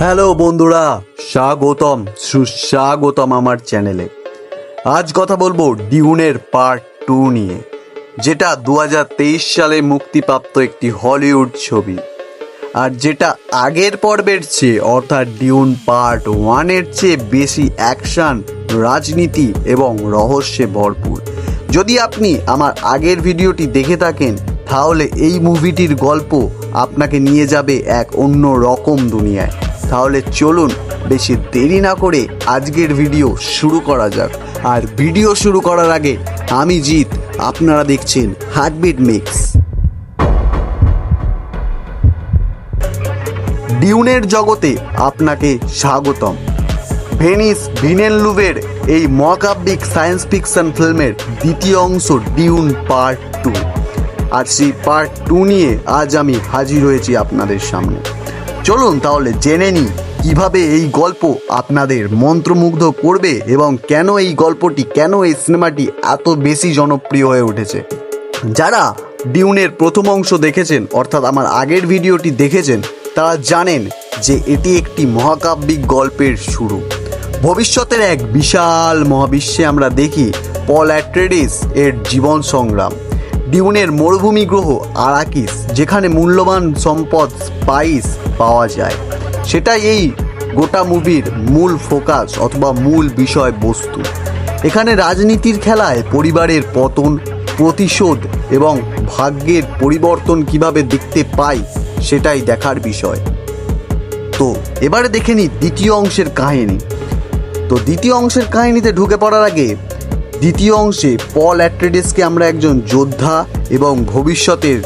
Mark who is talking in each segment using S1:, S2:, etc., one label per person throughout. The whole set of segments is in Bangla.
S1: হ্যালো বন্ধুরা, স্বাগতম, সুস্বাগতম আমার চ্যানেলে। আজ কথা বলব ডিউনের পার্ট টু নিয়ে, যেটা দু হাজার তেইশ সালে মুক্তিপ্রাপ্ত একটি হলিউড ছবি। আর যেটা আগের পর্বের চেয়ে, অর্থাৎ ডিউন পার্ট ওয়ানের চেয়ে বেশি অ্যাকশন রাজনীতি এবং রহস্যে ভরপুর। যদি আপনি আমার আগের ভিডিওটি দেখে থাকেন, তাহলে এই মুভিটির গল্প আপনাকে নিয়ে যাবে এক অন্য রকম দুনিয়ায়। তাহলে চলুন বেশি দেরি না করে আজকের ভিডিও শুরু করা যাক। আর ভিডিও শুরু করার আগে আমি জিৎ, আপনারা দেখছেন হার্টবিট মিক্স ডিউনের জগতে আপনাকে স্বাগতম। ভেনিস ভিনেলুভের এই মহাকাব্যিক সায়েন্স ফিকশন ফিল্মের দ্বিতীয় অংশ ডিউন পার্ট টু। আর সেই পার্ট টু নিয়ে আজ আমি হাজির হয়েছি আপনাদের সামনে। চলুন তাহলে জেনে নিই, কীভাবে এই গল্প আপনাদের মন্ত্রমুগ্ধ করবে এবং কেন এই গল্পটি, কেন এই সিনেমাটি এত বেশি জনপ্রিয় হয়ে উঠেছে। যারা ডিউনের প্রথম অংশ দেখেছেন, অর্থাৎ আমার আগের ভিডিওটি দেখেছেন, তারা জানেন যে এটি একটি মহাকাব্যিক গল্পের শুরু। ভবিষ্যতের এক বিশাল মহাবিশ্বে আমরা দেখি পল অ্যাট্রেডিস এর জীবন সংগ্রাম। ডিউনের মরুভূমি গ্রহ আরাকিস, যেখানে মূল্যবান সম্পদ, স্পাইস পাওয়া যায়। সেটা এই গোটা মুভির মূল ফোকাস অথবা মূল বিষয় বস্তু এখানে রাজনীতির খেলায় পরিবারের পতন, প্রতিশোধ এবং ভাগ্যের পরিবর্তন কীভাবে দেখতে পাই সেটাই দেখার বিষয়। তো এবারে দেখে নিই দ্বিতীয় অংশের কাহিনী। তো দ্বিতীয় অংশের কাহিনীতে ঢুকে পড়ার আগে দ্বিতীয় অংশে পল অ্যাট্রেডিসকে আমরা একজন যোদ্ধা এবং ভবিষ্যতের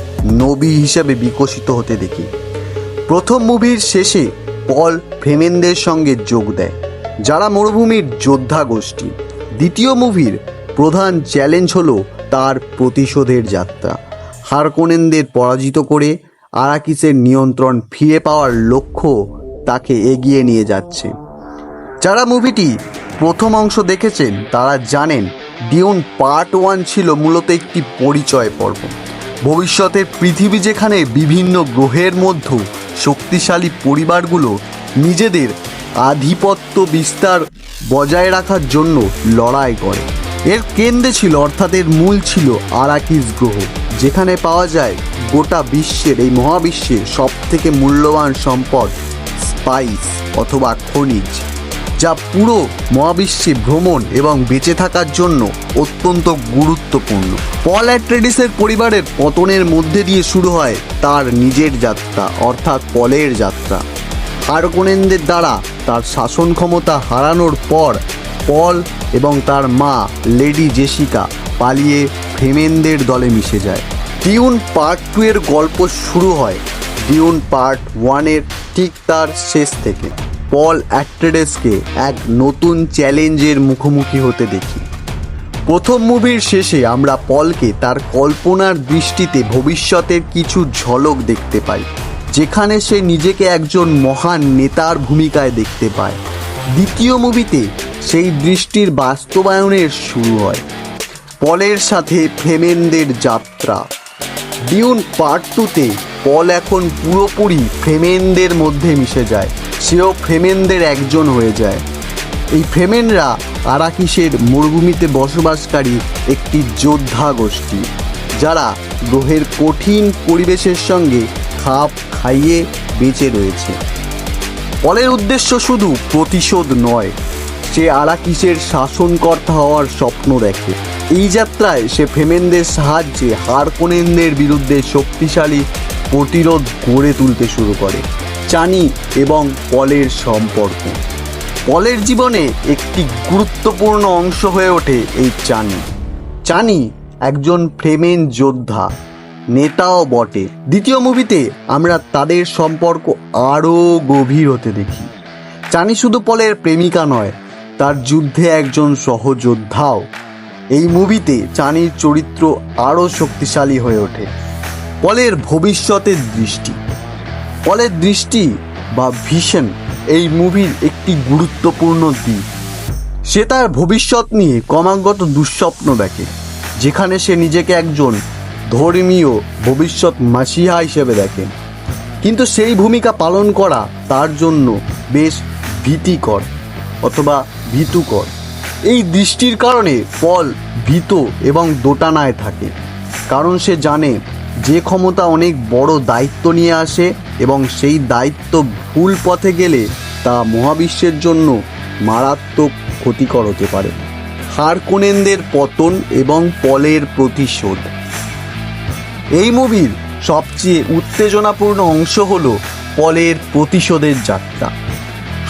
S1: নবী হিসেবে বিকশিত হতে দেখি। প্রথম মুভির শেষে পল ফ্রেমেনদের সঙ্গে যোগ দেয়, যারা মরুভূমির যোদ্ধা গোষ্ঠী। দ্বিতীয় মুভির প্রধান চ্যালেঞ্জ হলো তার প্রতিশোধের যাত্রা। হারকোনেনদের পরাজিত করে আরাকিসের নিয়ন্ত্রণ ফিরে পাওয়ার লক্ষ্য তাকে এগিয়ে নিয়ে যাচ্ছে। যারা মুভিটি প্রথম অংশ দেখেছেন, তারা জানেন ডিউন পার্ট ওয়ান ছিল মূলত একটি পরিচয় পর্ব। ভবিষ্যতের পৃথিবী যেখানে বিভিন্ন গ্রহের মধ্যে শক্তিশালী পরিবারগুলো নিজেদের আধিপত্য বিস্তার বজায় রাখার জন্য লড়াই করে। এর কেন্দ্রে ছিল, অর্থাৎ এর মূল ছিল আরাকিস গ্রহ, যেখানে পাওয়া যায় গোটা বিশ্বের, এই মহাবিশ্বের সব থেকে মূল্যবান সম্পদ, স্পাইস অথবা খনিজ। যা পুরো মহাবিশ্বে ভ্রমণ এবং বেঁচে থাকার জন্য অত্যন্ত গুরুত্বপূর্ণ। পল অ্যাট্রেডিসের পরিবারের পতনের মধ্যে দিয়ে শুরু হয় তার নিজের যাত্রা, অর্থাৎ পলের যাত্রা। হারকোনেনদের দ্বারা তার শাসন ক্ষমতা হারানোর পর পল এবং তার মা, লেডি জেসিকা, পালিয়ে ফ্রেমেনদের দলে মিশে যায়। ডিউন পার্ট টু এর গল্প শুরু হয়। ডিউন পার্ট ওয়ানের ঠিক তার শেষ থেকে। পল অ্যাট্রেডেসকে এক নতুন চ্যালেঞ্জের মুখোমুখি হতে দেখি। প্রথম মুভির শেষে আমরা পলকে তার কল্পনার দৃষ্টিতে ভবিষ্যতের কিছু ঝলক দেখতে পাই, যেখানে সে নিজেকে একজন মহান নেতার ভূমিকায় দেখতে পায়। দ্বিতীয় মুভিতে সেই দৃষ্টির বাস্তবায়নের শুরু হয়। পলের সাথে ফ্রেমেনদের যাত্রা। ডিউন পার্ট টুতে পল এখন পুরোপুরি ফ্রেমেনদের মধ্যে মিশে যায়। সেও ফ্রেমেনদের একজন হয়ে যায়। এই ফ্রেমেনরা আরাকিসের মরুভূমিতে বসবাসকারী একটি যোদ্ধা গোষ্ঠী, যারা গ্রহের কঠিন পরিবেশের সঙ্গে খাপ খাইয়ে বেঁচে রয়েছে। পলের উদ্দেশ্য শুধু প্রতিশোধ নয়, সে আরাকিসের শাসনকর্তা হওয়ার স্বপ্ন দেখে। এই যাত্রায় সে ফেমেনদের সাহায্যে হারকোনেনদের বিরুদ্ধে শক্তিশালী প্রতিরোধ গড়ে তুলতে শুরু করে। চানি এবং পলের সম্পর্ক। পলের জীবনে একটি গুরুত্বপূর্ণ অংশ হয়ে ওঠে এই চানি। চানি একজন ফ্রেমেন যোদ্ধা, নেতাও বটে। দ্বিতীয় মুভিতে আমরা তাদের সম্পর্ক আরও গভীর হতে দেখি। চানি শুধু পলের প্রেমিকা নয়, তার যুদ্ধে একজন সহযোদ্ধাও। এই মুভিতে চানির চরিত্র আরও শক্তিশালী হয়ে ওঠে। পলের ভবিষ্যতের দৃষ্টি। পলের দৃষ্টি বা ভিশন এই মুভির একটি গুরুত্বপূর্ণ দিক। সে তার ভবিষ্যৎ নিয়ে ক্রমাগত দুঃস্বপ্ন দেখে, যেখানে সে নিজেকে একজন ধর্মীয় ভবিষ্যৎ মাসিহা হিসেবে দেখে। কিন্তু সেই ভূমিকা পালন করা তার জন্য বেশ ভীতিকর অথবা ভীতুকর। এই দৃষ্টির কারণে পল ভীত এবং দোটানায় থাকে, কারণ সে জানে যে ক্ষমতা অনেক বড় দায়িত্ব নিয়ে আসে এবং সেই দায়িত্ব ভুল পথে গেলে তা মহাবিশ্বের জন্য মারাত্মক ক্ষতিকর হতে পারে। হারকোনেনদের পতন এবং পলের প্রতিশোধ। এই মুভির সবচেয়ে উত্তেজনাপূর্ণ অংশ হল পলের প্রতিশোধের যাত্রা।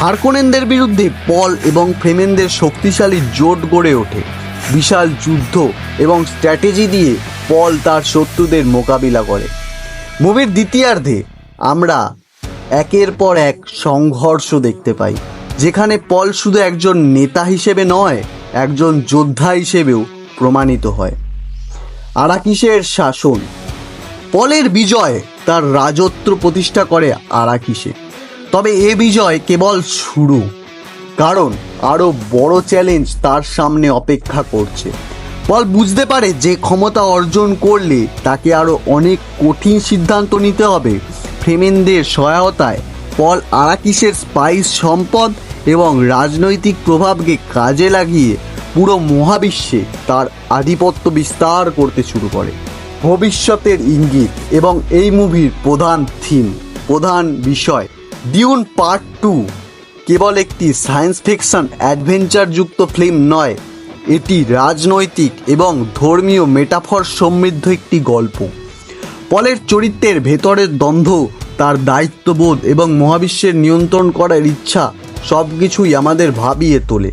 S1: হারকোনেনদের বিরুদ্ধে পল এবং ফ্রেমেনদের শক্তিশালী জোট গড়ে ওঠে। বিশাল যুদ্ধ এবং স্ট্র্যাটেজি দিয়ে পল তার শত্রুদের মোকাবিলা করে। মুভির দ্বিতীয়ার্ধে আমরা একের পর এক সংঘর্ষ দেখতে পাই, যেখানে পল শুধু একজন নেতা হিসেবে নয়, একজন যোদ্ধা হিসেবেও প্রমাণিত হয়। আরাকিসের শাসন। পলের বিজয় তার রাজত্ব প্রতিষ্ঠা করে আরাকিসে। তবে এ বিজয় কেবল শুরু, কারণ আরও বড় চ্যালেঞ্জ তার সামনে অপেক্ষা করছে। পল বুঝতে পারে যে ক্ষমতা অর্জন করলে তাকে আরও অনেক কঠিন সিদ্ধান্ত নিতে হবে। ফ্রেমেনদের সহায়তায় পল আরাকিসের স্পাইস সম্পদ এবং রাজনৈতিক প্রভাবকে কাজে লাগিয়ে পুরো মহাবিশ্বে তার আধিপত্য বিস্তার করতে শুরু করে। ভবিষ্যতের ইঙ্গিত এবং এই মুভির প্রধান থিম, প্রধান বিষয় ডিউন পার্ট টু কেবল একটি সায়েন্স ফিকশন অ্যাডভেঞ্চারযুক্ত ফিল্ম নয়, এটি রাজনৈতিক এবং ধর্মীয় মেটাফর সমৃদ্ধ একটি গল্প। পলের চরিত্রের ভেতরের দ্বন্দ্ব তার দায়িত্ববোধ এবং মহাবিশ্বের নিয়ন্ত্রণ করার ইচ্ছা সব কিছুই আমাদের ভাবিয়ে তোলে।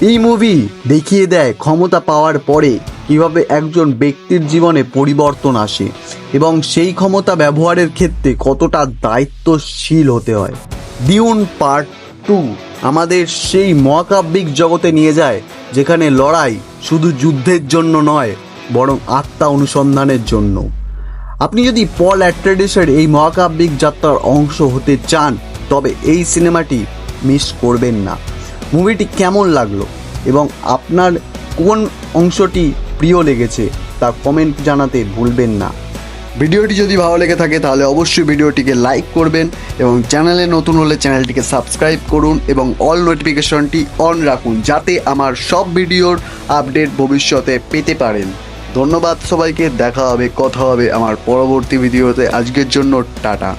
S1: এই মুভি দেখিয়ে দেয় ক্ষমতা পাওয়ার পরে কীভাবে একজন ব্যক্তির জীবনে পরিবর্তন আসে এবং সেই ক্ষমতা ব্যবহারের ক্ষেত্রে কতটা দায়িত্বশীল হতে হয়। ডিউন পার্ট টু আমাদের সেই মহাকাব্যিক জগতে নিয়ে যায়, যেখানে লড়াই শুধু যুদ্ধের জন্য নয়, বরং আত্মা অনুসন্ধানের জন্য। আপনি যদি পল অ্যাট্রেডিসের এই মহাকাব্যিক যাত্রার অংশ হতে চান, তবে এই সিনেমাটি মিস করবেন না। মুভিটি কেমন লাগল এবং আপনার কোন অংশটি প্রিয় লেগেছে, তা কমেন্ট জানাতে ভুলবেন না। ভিডিওটি যদি ভালো লেগে থাকে, তাহলে অবশ্যই ভিডিওটিকে লাইক করবেন এবং চ্যানেলে নতুন হলে চ্যানেলটিকে সাবস্ক্রাইব করুন এবং অল নোটিফিকেশনটি অন রাখুন, যাতে আমার সব ভিডিওর আপডেট ভবিষ্যতে পেতে পারেন। ধন্যবাদ সবাইকে দেখা হবে কথা হবে আমার পরবর্তী ভিডিওতে। আজকের জন্য টাটা।